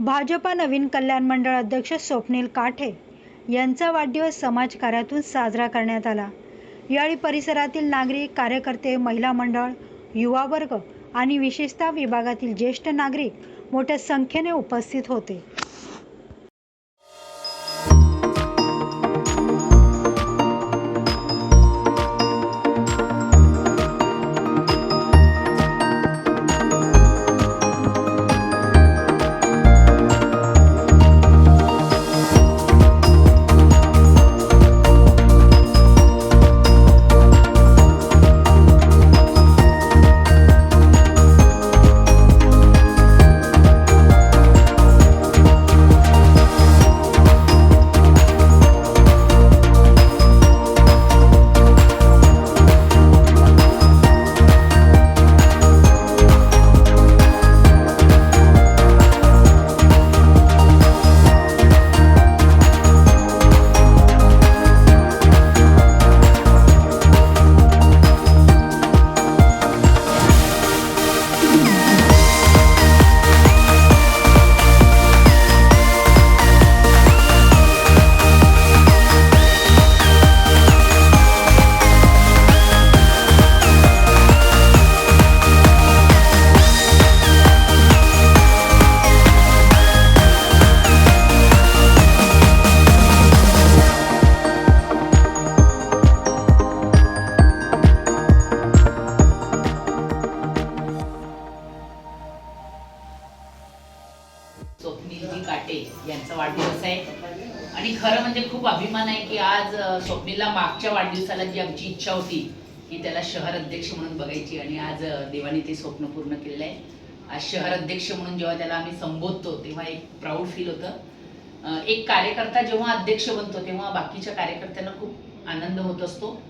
भाजपा नवीन कल्याण मंडळ अध्यक्ष स्वप्नील काठे यांचा वाढदिवस समाजकार्यातून साजरा करण्यात आला. यावेळी परिसरातील नागरिक कार्यकर्ते महिला मंडळ युवा वर्ग आणि विशेषतः विभागातील ज्येष्ठ नागरिक मोठ्या संख्येने उपस्थित होते. स्वप्नीलजी काटे यांचा वाढदिवस आहे. आणि खरं म्हणजे खूप अभिमान आहे की आज स्वप्नीलला मागच्या वाढदिवसाला जी आमची इच्छा होती की त्याला शहर अध्यक्ष म्हणून बघायची आणि आज देवाने ते स्वप्न पूर्ण केलेलं आहे. आज शहर अध्यक्ष म्हणून जेव्हा त्याला आम्ही संबोधतो तेव्हा एक प्राऊड फील होतं. एक कार्यकर्ता जेव्हा अध्यक्ष बनतो तेव्हा बाकीच्या कार्यकर्त्यांना खूप आनंद होत असतो.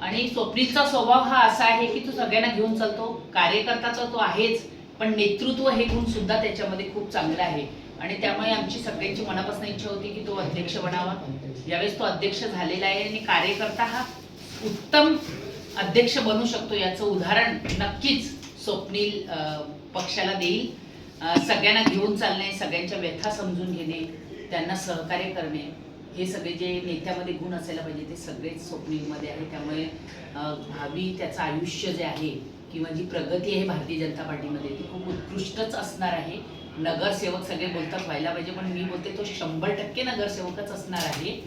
आणि स्वप्नीलचा स्वभाव हा असा आहे की तो सगळ्यांना घेऊन चालतो. कार्यकर्ताचा तो आहेच. पण नेतृत्व हे गुण सुद्धा त्याच्यामध्ये खूप चांगलं आहे. आणि त्यामुळे आमची सगळ्यांची मनापासून इच्छा होती की तो अध्यक्ष बनावा. यावेळेस तो अध्यक्ष झालेला आहे आणि कार्यकर्ता हा उत्तम अध्यक्ष बनू शकतो याचं उदाहरण नक्कीच स्वप्नील पक्षाला देईल. सगळ्यांना घेऊन चालणे सगळ्यांच्या व्यथा समजून घेणे त्यांना सहकार्य करणे हे सगळे जे नेत्यामध्ये गुण असायला पाहिजे ते सगळेच स्वप्नीलमध्ये आहे. त्यामुळे भावी त्याचं आयुष्य जे आहे किंवा जी प्रगती आहे भारतीय जनता पार्टीमध्ये ती खूप उत्कृष्टच असणार आहे. नगरसेवक सगळे बोलतात व्हायला पाहिजे पण मी बोलते तो शंभर टक्के नगरसेवकच असणार आहे.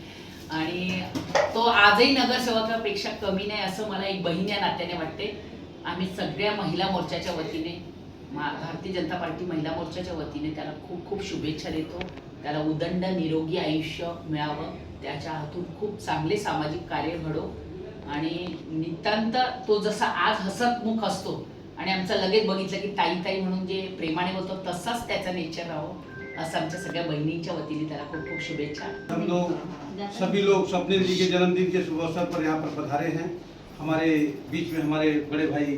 आणि तो आजही नगरसेवकापेक्षा कमी नाही असं मला एक बहीण या नात्याने वाटते. आम्ही सगळ्या महिला मोर्चाच्या वतीने भारतीय जनता पार्टी महिला मोर्चाच्या वतीने त्याला खूप खूप शुभेच्छा देतो. त्याला उदंड निरोगी आयुष्य मिळावं. त्याच्या हातून खूप चांगले सामाजिक कार्य घडो. आणि नितांत तो जसा आज हसतमुख असतो आणि आमचं लगेच बघितलं की ताई ताई म्हणून जे प्रेमाने बोलतो तसाच त्याचा नेचर राहावं असं आमच्या सगळ्या बहिणींच्या वतीने त्याला खूप खूप शुभेच्छा. सभी लोग स्वप्निल जी के जन्मदिन के शुभ अवसर पर यहाँ पर पधारे हैं। हमारे बीच में हमारे बड़े भाई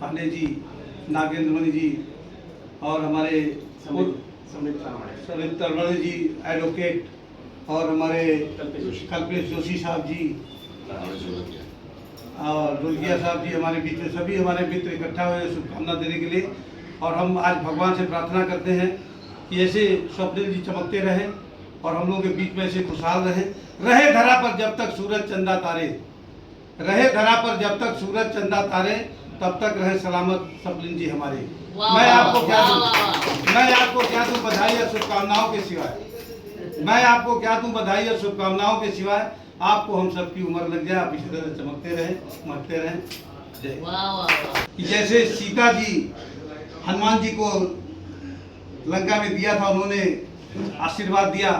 पांडे जी नागेंद्र मणि जी और हमारे समित तरवड़े। जी एडवोकेट और हमारे कल्पेश जोशी साहब जी और दुर्गिया साहब जी हमारे बीच में सभी हमारे मित्र इकट्ठा हुए शुभकामना देने के लिए। और हम आज भगवान से प्रार्थना करते हैं कि ऐसे स्वप्निल जी चमकते रहें और हम लोगों के बीच में ऐसे खुशहाल रहें। रहे धरा पर जब तक सूरज चंदा तारे। रहे धरा पर जब तक सूरज चंदा तारे तब तक रहे सलामत स्वप्निल जी हमारे। मैं आपको क्या दूँ। मैं आपको क्या दूँ? बधाई और शुभकामनाओं के सिवाय। मैं आपको क्या दूँ? बधाई और शुभकामनाओं के सिवाय। आपको हम सबकी उम्र लग जाए आप इसी तरह चमकते रहें मरते रहें। जय। जैसे सीता जी हनुमान जी को लंका में दिया था उन्होंने आशीर्वाद दिया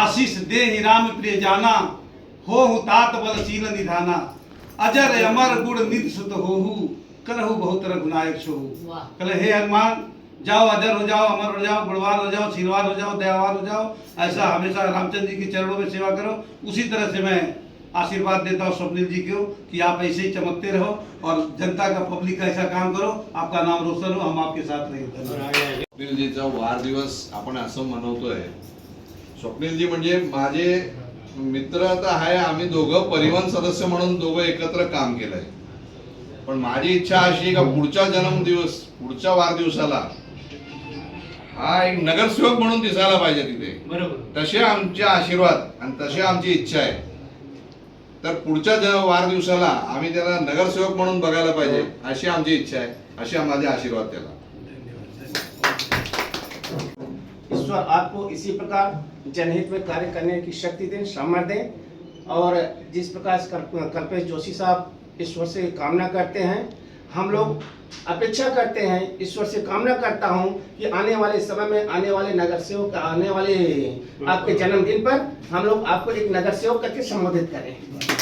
आशीष दे ही राम प्रिय जाना हो तात बल शील निधाना अजर अमर गुण निध सुत होहु करहु बहुत रघुनायक वाह। कल हे हनुमान जाओ अजर हो जाओ अमर हो जाओ गुणवान हो जाओ शीलवान हो जाओ दयावान हो जाओ ऐसा हमेशा रामचंद्र जी के चरणों में सेवा करो। उसी तरह से मैं आशीर्वाद देता हूँ स्वप्निल जी को कि आप ऐसे ही चमकते रहो और जनता का पब्लिक का ऐसा काम करो। आपका नाम रोशन हो हम आपके साथ रहे। धन्यवाद वाढदिवस आपण असं मनवतोय। स्वप्नीलजी म्हणजे माझे मित्र तर आहे आम्ही दोघं परिवहन सदस्य म्हणून दोघं एकत्र काम केलंय. पण माझी इच्छा अशी का पुढच्या जन्मदिवस पुढच्या वाढदिवसाला हा एक नगरसेवक म्हणून दिसायला पाहिजे तिथे. बरोबर. तसे आमचे आशीर्वाद आणि तशी आमची इच्छा आहे. तर पुढच्या ज- वाढदिवसाला आम्ही त्याला नगरसेवक म्हणून बघायला पाहिजे अशी आमची इच्छा आहे अशी माझे आशीर्वाद त्याला. ईश्वर आपको इसी प्रकार जनहित में कार्य करने की शक्ति दें सामर्थ्य दें और जिस प्रकार से कल्प- कल्पेश जोशी साहब ईश्वर से कामना करते हैं हम लोग अपेक्षा करते हैं ईश्वर से कामना करता हूँ कि आने वाले समय में आने वाले नगर सेवक आने वाले आपके जन्मदिन पर हम लोग आपको एक नगर सेवक करके संबोधित करें।